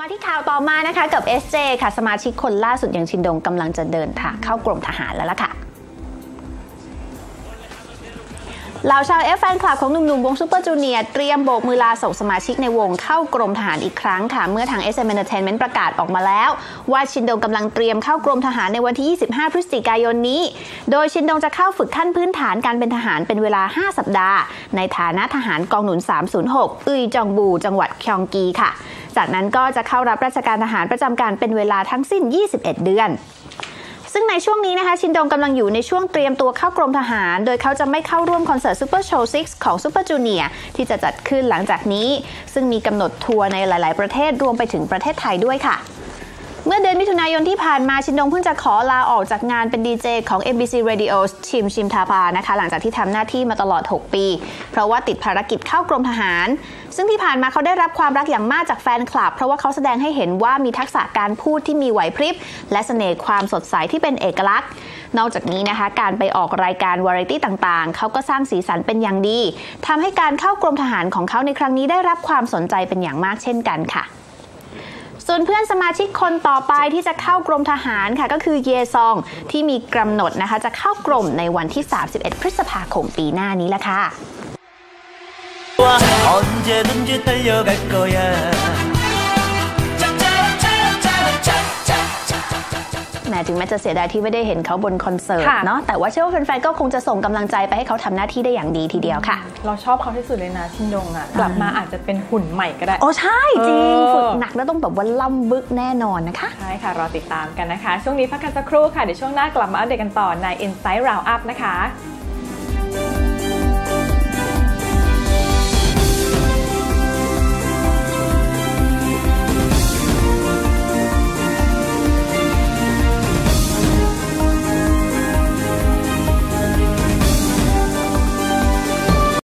มาที่ข่าวต่อมานะคะกับ SJ ค่ะสมาชิกคนล่าสุดอย่างชินดงกำลังจะเดินทางเข้ากรมทหารแล้วล่ะค่ะเหล่าชาวเอฟแฟนคลับของหนุ่มๆ วงซูเปอร์จูเนียร์เตรียมโบกมือลาส่งสมาชิกในวงเข้ากรมทหารอีกครั้งค่ะ เมื่อทาง SM Entertainment ประกาศออกมาแล้ว ว่าชินดงกำลังเตรียมเข้ากรมทหารในวันที่ 25 พฤศจิกายนนี้ โดยชินดงจะเข้าฝึกขั้นพื้นฐานการเป็นทหารเป็นเวลา 5 สัปดาห์ ในฐานะทหารกองหนุน 306อึยจองบู จังหวัดคยองกีค่ะ จากนั้นก็จะเข้ารับราชการทหารประจำการเป็นเวลาทั้งสิ้น 21 เดือนซึ่งในช่วงนี้นะคะ ชินดงกำลังอยู่ในช่วงเตรียมตัวเข้ากรมทหาร โดยเขาจะไม่เข้าร่วมคอนเสิร์ตซูเปอร์โชว์6ของซูเปอร์จูเนียร์ที่จะจัดขึ้นหลังจากนี้ ซึ่งมีกำหนดทัวร์ในหลาย ๆ ประเทศรวมไปถึงประเทศไทยด้วยค่ะ เมื่อเดือนมิถุนายนที่ผ่านมาชินดงเพิ่งจะขอลาออกจากงานเป็นดีเจของ MBC Radio ชิมชิมทาพานะคะ หลังจากที่ทำหน้าที่มาตลอด 6 ปี เพราะว่าติดภารกิจเข้ากรมทหาร ซึ่งที่ผ่านมาเขาได้รับความรักอย่างมากจากแฟนคลับ เพราะว่าเขาแสดงให้เห็นว่ามีทักษะการพูดที่มีไหวพริบ และเสน่ห์ความสดใสที่เป็นเอกลักษณ์นอกจากนี้นะคะ การไปออกรายการวาไรตี้ต่างๆ เขาก็สร้างสีสันเป็นอย่างดีทำให้การเข้ากรมทหารของเขาในครั้งนี้ได้รับความสนใจเป็นอย่างมากเช่นกันค่ะ ส่วนเพื่อนสมาชิกคนต่อไปที่จะเข้ากรมทหารค่ะ ก็คือเยซองที่มีกำหนดนะคะ จะเข้ากรมในวันที่ 31 พฤษภาคมปีหน้านี้ละค่ะ แม้ถึงแม้จะเสียดายที่ไม่ได้เห็นเขาบนคอนเสิร์ตเนาะแต่ว่าเชื่อว่าแฟนๆก็คงจะส่งกำลังใจไปให้เขาทำหน้าที่ได้อย่างดีทีเดียวค่ะ เราชอบเขาที่สุดเลยนะชินดงอะกลับมาอาจจะเป็นหุ่นใหม่ก็ได้โอ้ใช่จริงฝึกหนักแล้วต้องแบบว่าล่ำบึกแน่นอนนะคะใช่ค่ะรอติดตามกันนะคะ ช่วงนี้พักกันสักครู่ค่ะเดี๋ยวช่วงหน้ากลับมาอัปเดตกันต่อใน Inside Roundup นะคะ